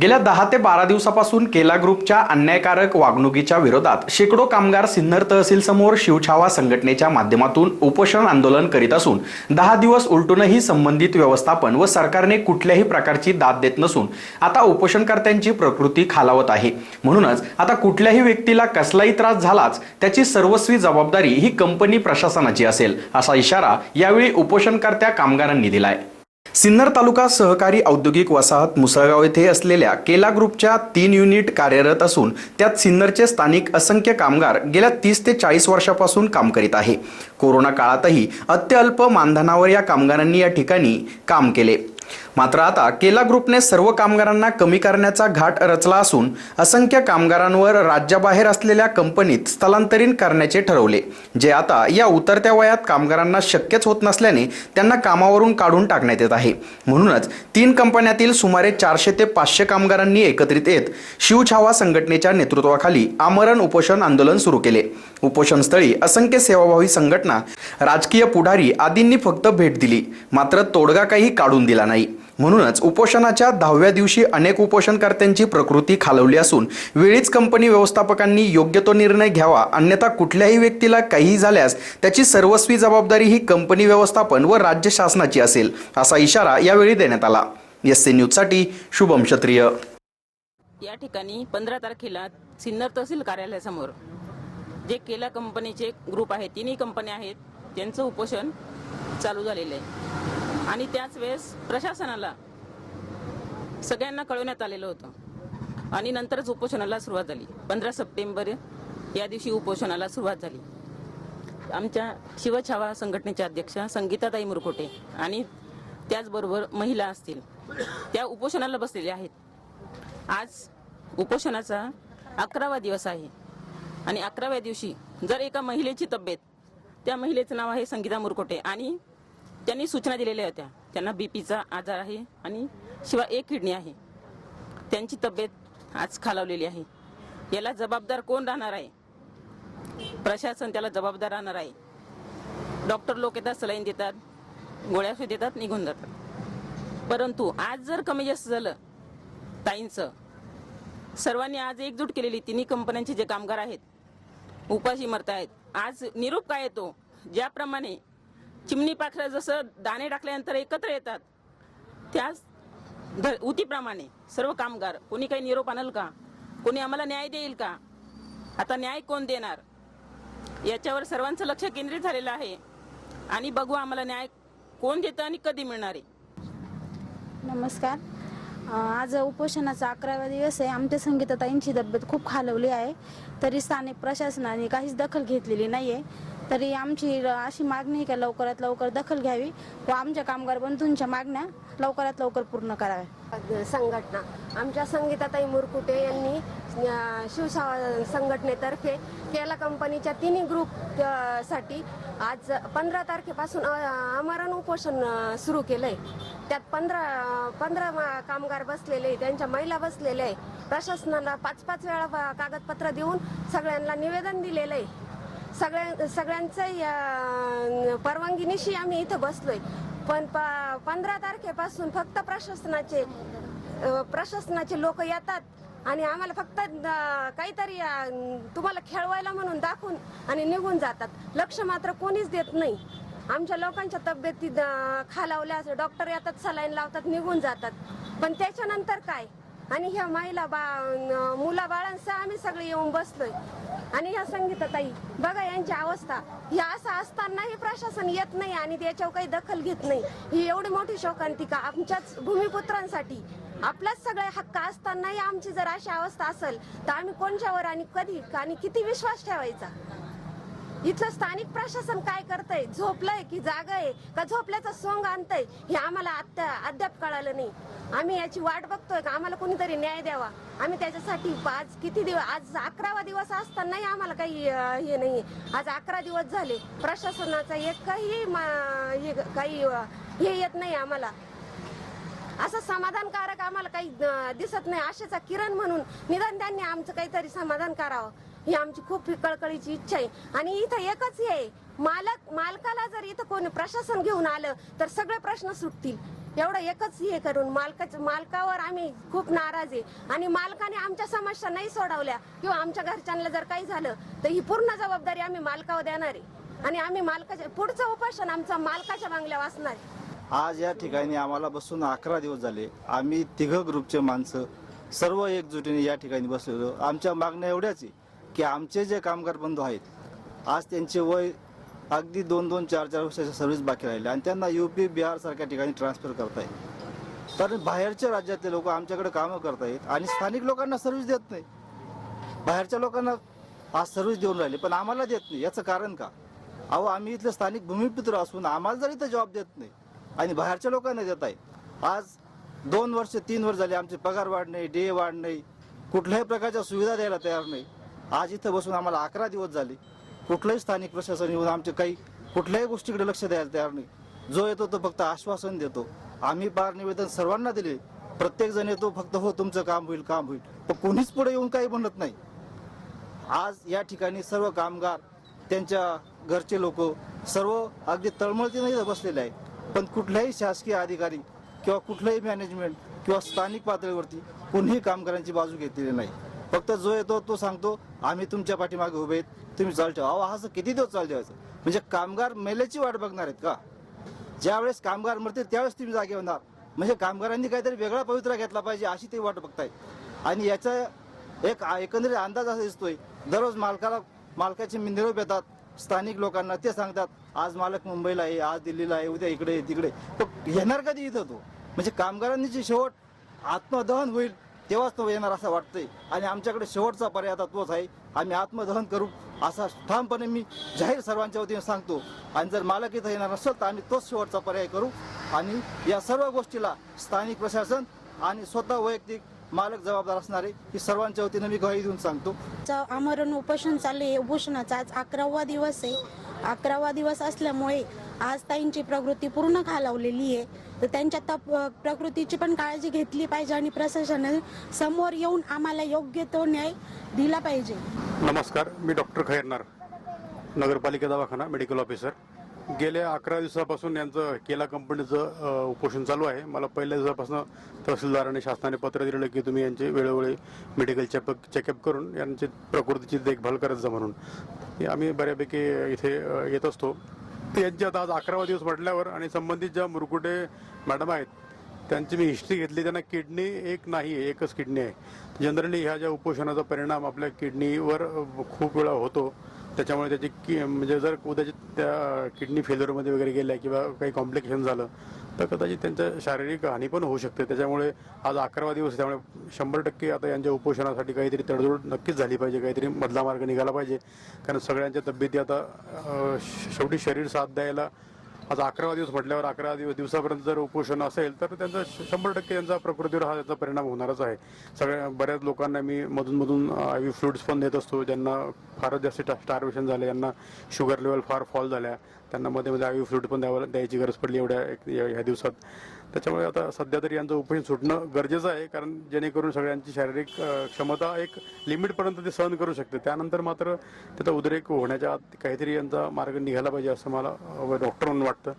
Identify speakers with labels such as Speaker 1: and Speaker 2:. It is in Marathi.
Speaker 1: गेल्या दहा ते बारा दिवसापासून केला ग्रुपच्या अन्यायकारक वागणुकीच्या विरोधात शेकडो कामगार सिन्नर तहसील समोर शिवछावा संघटनेच्या माध्यमातून उपोषण आंदोलन करीत असून दहा दिवस उलटूनही संबंधित व्यवस्थापन व सरकारने कुठल्याही प्रकारची दाद देत नसून आता उपोषणकर्त्यांची प्रकृती खालावत आहे. म्हणूनच आता कुठल्याही व्यक्तीला कसलाही त्रास झालाच त्याची सर्वस्वी जबाबदारी ही कंपनी प्रशासनाची असेल असा इशारा यावेळी उपोषणकर्त्या कामगारांनी दिलाय. सिन्नर तालुका सहकारी औद्योगिक वसाहत मुसळगाव येथे असलेल्या केला ग्रुपच्या तीन युनिट कार्यरत असून त्यात सिन्नरचे स्थानिक असंख्य कामगार गेल्या तीस ते चाळीस वर्षापासून काम करीत आहे. कोरोना काळातही अत्यल्प मानधनावर या कामगारांनी या ठिकाणी काम केले. मात्र आता केला ग्रुपने सर्व कामगारांना कमी करण्याचा घाट रचला असून असंख्य कामगारांवर राज्याबाहेर असलेल्या कंपनीत स्थलांतरित करण्याचे ठरवले जे आता या उतरत्या वयात कामगारांना शक्यच होत नसल्याने त्यांना कामावरून काढून टाकण्यात येत आहे. म्हणूनच तीन कंपन्यातील सुमारे चारशे ते पाचशे कामगारांनी एकत्रित येत शिवछावा संघटनेच्या नेतृत्वाखाली आमरण उपोषण आंदोलन सुरू केले. उपोषणस्थळी असंख्य सेवाभावी संघटना राजकीय पुढारी आदींनी फक्त भेट दिली मात्र तोडगा काही काढून दिला नाही. म्हणूनच उपोषणाच्या दहाव्या दिवशी अनेक उपोषणकर्त्यांची प्रकृती खालवली असून वेळीच कंपनी व्यवस्थापकांनी योग्य तो निर्णय घ्यावा अन्यथा कुठल्याही व्यक्तीला काहीही झाल्यास त्याची सर्वस्वी जबाबदारी ही कंपनी व्यवस्थापन व राज्य शासनाची असेल असा इशारा यावेळी देण्यात आला. एस सी न्यूजसाठी शुभम क्षत्रिय.
Speaker 2: या ठिकाणी पंधरा तारखेला सिन्नर तहसील कार्यालयासमोर जे केला कंपनीचे ग्रुप आहेत तिन्ही कंपन्या आहेत त्यांचं उपोषण चालू झालेलं आहे. आणि त्याच वेळेस प्रशासनाला सगळ्यांना कळवण्यात आलेलं होतं. आणि नंतरच उपोषणाला सुरुवात झाली. पंधरा सप्टेंबर या दिवशी उपोषणाला सुरुवात झाली. आमच्या शिवछावा संघटनेच्या अध्यक्षा संगीताताई मुरकोटे आणि त्याचबरोबर महिला असतील त्या उपोषणाला बसलेल्या आहेत. आज उपोषणाचा अकरावा दिवस आहे. आणि अकराव्या दिवशी जर एका महिलेची तब्येत त्या महिलेचं नाव आहे संगीता मुरकोटे आणि त्यांनी सूचना दिलेल्या होत्या. त्यांना बीपीचा आजार आहे आणि शिवाय एक किडनी आहे. त्यांची तब्येत आज खालावलेली आहे. याला जबाबदार कोण राहणार आहे? प्रशासन त्याला जबाबदार राहणार आहे. डॉक्टर लोक येतात सलाईन देतात गोळ्या औषध देतात निघून जातात. परंतु आज जर कमी जास्त झालं ताईंचं सर्वांनी आज एकजूट केलेली तिन्ही कंपन्यांचे जे कामगार आहेत उपाशी मरत आहेत आज निरूप काय येतो? ज्याप्रमाणे चिमणी पाखरं जसं दाणे टाकल्यानंतर एकत्र येतात त्याच उतीप्रमाणे सर्व कामगार कोणी काही निरोप आणल का? कोणी आम्हाला न्याय देईल का? आता न्याय कोण देणार? याच्यावर सर्वांचं लक्ष केंद्रित झालेलं आहे. आणि बघू आम्हाला न्याय कोण देतं आणि कधी मिळणार आहे.
Speaker 3: नमस्कार. आज उपोषणाचा अकरावा दिवस आहे. आमच्या संगीताताईंची तब्येत खूप खालवली आहे. तरी स्थानिक प्रशासनाने काहीच दखल घेतलेली नाही आहे तरी आमची अशी मागणी आहे का लवकरात लवकर दखल घ्यावी व आमच्या कामगार बंधूंच्या मागण्या लवकरात लवकर पूर्ण कराव्या.
Speaker 4: संघटना आमच्या संगीताताई मुरकुटे यांनी शिवसा संघटनेतर्फे केला कंपनीच्या तिन्ही ग्रुपसाठी आज पंधरा तारखेपासून आमरण उपोषण सुरू केलंय. त्यात पंधरा पंधरा कामगार बसलेले त्यांच्या महिला बसलेल्या आहे प्रशासनाला पाच पाच वेळा कागदपत्र देऊन सगळ्यांना निवेदन दिलेलं आहे. सगळ्या सगळ्यांचं परवानगीनिशी आम्ही इथं बसलोय. पण प- पंधरा तारखेपासून फक्त प्रशासनाचे प्रशासनाचे लोक येतात आणि आम्हाला फक्त काहीतरी तुम्हाला खेळवायला म्हणून दाखवून आणि निघून जातात. लक्ष मात्र कोणीच देत नाही. आमच्या लोकांच्या तब्येती खालावल्या डॉक्टर येतात सलाईन लावतात निघून जातात. पण त्याच्यानंतर काय? आणि ह्या महिला बा मुला बाळांसह आम्ही सगळे येऊन बसलोय. आणि ह्या संगीताताई बघा यांची अवस्था. ही असं असतानाही प्रशासन येत नाही आणि त्याच्यावर काही दखल घेत नाही. ही एवढी मोठी शोकांतिका आमच्याच भूमिपुत्रांसाठी. आपलाच सगळे हक्क असतानाही आमची जर अशी अवस्था असेल तर आम्ही कोणच्यावर आणि कधी आणि किती विश्वास ठेवायचा? इथलं स्थानिक प्रशासन काय करतंय? झोपलंय की जाग आहे का झोपल्याचं सोंग आणतंय? हे आम्हाला आत्ता अद्याप कळालं नाही. आम्ही याची वाट बघतोय का? आम्हाला कोणीतरी न्याय द्यावा? आम्ही त्याच्यासाठी आज किती दिवस आज अकरावा दिवस असतानाही आम्हाला काही हे नाही आज अकरा दिवस झाले. प्रशासनाचा एक काही हे काही हे येत नाही आम्हाला. असं समाधानकारक आम्हाला काही दिसत नाही. आशेचा किरण म्हणून निदान त्यांनी आमचं काहीतरी समाधान करावं. ही आमची खूप कळकळीची इच्छा आहे. आणि इथं एकच हे आहे, मालक मालकाला जर इथं कोणी प्रशासन घेऊन आलं तर सगळे प्रश्न सुटतील. एवढं एकच हे करून मालकाच मालकावर आम्ही खूप नाराज आहे. आणि मालकाने आमच्या समस्या नाही सोडवल्या. किंवा आमच्या घरच्यांना जर काही झालं तर ही पूर्ण जबाबदारी आम्ही मालकावर देणार आहे. आणि आम्ही मालकाच्या पुढचं उपोषण आमचं मालकाच्या बांगल्या वाचणार आहे.
Speaker 5: आज या ठिकाणी आम्हाला बसून अकरा दिवस झाले. आम्ही तिघं ग्रुपचे माणसं सर्व एकजुटीने या ठिकाणी बसलेलो. आमच्या मागण्या एवढ्याच आहे. की आमचे जे कामगार बंधू आहेत आज त्यांचे वय अगदी दोन दोन चार चार वर्षाची सर्व्हिस बाकी राहिले आणि त्यांना यू पी बिहार सारख्या ठिकाणी ट्रान्सफर करताय तर बाहेरच्या राज्यातले लोक आमच्याकडे कामं करतायत आणि स्थानिक लोकांना सर्व्हिस देत नाही. बाहेरच्या लोकांना आज सर्व्हिस देऊन राहिले पण आम्हाला देत नाही. याचं कारण का? अहो आम्ही इथले स्थानिक भूमिपुत्र असून आम्हाला जर इथं जॉब देत नाही आणि बाहेरच्या लोकांना देत आहेत आज दोन वर्ष तीन वर्ष झाले आमचे पगार वाढ नाही डे वाढ नाही कुठल्याही प्रकारच्या सुविधा द्यायला तयार नाही. आज इथं बसून आम्हाला अकरा दिवस झाले. कुठलंही स्थानिक प्रशासन येऊन आमचे काही कुठल्याही गोष्टीकडे लक्ष द्यायला तयार नाही. जो येतो तो फक्त आश्वासन देतो. आम्ही पार निवेदन सर्वांना दिले. प्रत्येक जण येतो फक्त हो तुमचं काम होईल काम होईल. पण कोणीच पुढे येऊन काही म्हणत नाही. आज या ठिकाणी सर्व कामगार त्यांच्या घरचे लोक सर्व अगदी तळमळतीने बसलेले आहे पण कुठल्याही शासकीय अधिकारी किंवा कुठलंही मॅनेजमेंट किंवा स्थानिक पातळीवरती कोणीही कामगारांची बाजू घेतलेली नाही. फक्त जो येतो तो सांगतो आम्ही तुमच्या पाठीमागे उभे आहेत तुम्ही चाल ठेवा. अहो असं किती दिवस चाल ठेवायचं? म्हणजे कामगार मेल्याची वाट बघणार आहेत का? ज्यावेळेस कामगार मरतील त्यावेळेस तुम्ही जागे होणार. म्हणजे कामगारांनी काहीतरी वेगळा पवित्रा घेतला पाहिजे अशी ते वाट बघतायत आणि याचा एक एकंदरीत अंदाज असा दिसतोय दररोज मालकाला मालकाचे निरोप येतात स्थानिक लोकांना ते सांगतात आज मालक मुंबईला आहे आज दिल्लीला आहे उद्या इकडे आहे, तिकडे. पण येणार कधी इथं तो? म्हणजे कामगारांनी जे शेवट आत्मदहन होईल तेव्हाच तो येणार असं वाटतंय. आणि आमच्याकडे शेवटचा पर्याय आता तोच आहे. आम्ही आत्मदहन करू असा ठामपणे मी जाहीर सर्वांच्या वतीने सांगतो. आणि जर मालक इथं येणार नसेल तर आम्ही तोच शेवटचा पर्याय करू. आणि या सर्व गोष्टीला स्थानिक प्रशासन आणि स्वतः वैयक्तिक मालक जबाबदार असणारे ही सर्वांच्या वतीने मी ग्वाही देऊन सांगतो.
Speaker 3: आमरण उपोषण चालू आहे. उपोषणाचा आज अकरावा दिवस आहे. अकरावा दिवस असल्यामुळे आज ताईंची प्रकृती पूर्ण खालावलेली आहे. तर त्यांच्या तप प्रकृतीची पण काळजी घेतली पाहिजे आणि प्रशासनाने समोर येऊन आम्हाला योग्य तो न्याय दिला पाहिजे.
Speaker 6: नमस्कार मी डॉक्टर खैरनार नगरपालिका दवाखाना मेडिकल ऑफिसर गेल्या अकरा दिवसापासून यांचं केला कंपनीचं उपोषण चालू आहे. मला पहिल्या दिवसापासून तहसीलदाराने शासनाने पत्र दिलेलं की तुम्ही यांचे वेळोवेळी मेडिकल चेकअप चेकअप करून यांची प्रकृतीची देखभाल करत जा म्हणून. आम्ही बऱ्यापैकी इथे येत असतो. यांच्यात आज अकरावा दिवस म्हटल्यावर आणि संबंधित ज्या मुरकुटे मॅडम आहेत त्यांची मी हिस्ट्री घेतली. त्यांना किडनी एक नाही आहे एकच किडनी आहे. जनरली ह्या ज्या उपोषणाचा परिणाम आपल्या किडनीवर खूप वेळा होतो. त्याच्यामुळे त्याची कि म्हणजे जर उद्याची त्या किडनी फेल्युअरमध्ये वगैरे गेल्या किंवा काही कॉम्प्लिकेशन झालं तर कदाचित त्यांचं शारीरिक हानी पण होऊ शकते. त्याच्यामुळे आज अकरावा दिवस आहे, त्यामुळे शंभर टक्के आता यांच्या उपोषणासाठी काहीतरी तडजोड नक्कीच झाली पाहिजे. काहीतरी मधला मार्ग निघाला पाहिजे. कारण सगळ्यांच्या तब्येती आता शेवटी शरीर साथ द्यायला आज अकरावा दिवस म्हटल्यावर अकरा दिवस दिवसापर्यंत जर उपोषण असेल तर त्यांचा शंभर टक्के त्यांचा प्रकृतीवर हा त्याचा परिणाम होणारच आहे. सगळ्या बऱ्याच लोकांना मी मधून मधून आय व्ही पण देत असतो. ज्यांना फारच जास्त स्टार्वेशन झालं यांना शुगर लेवल फार फॉल झाल्या. त्यांना मध्ये मध्ये आय फ्रूट पण द्यावं द्यायची गरज पडली एवढ्या ह्या दिवसात. त्याच्यामुळे आता सध्या तरी यांचं उपयोग सुटणं गरजेचं आहे कारण जेणेकरून सगळ्यांची शारीरिक क्षमता एक लिमिटपर्यंत ते सहन करू शकते. त्यानंतर मात्र त्याचा उद्रेक होण्याच्या आत काहीतरी यांचा मार्ग निघाला पाहिजे असं मला डॉक्टर म्हणून वाटतं.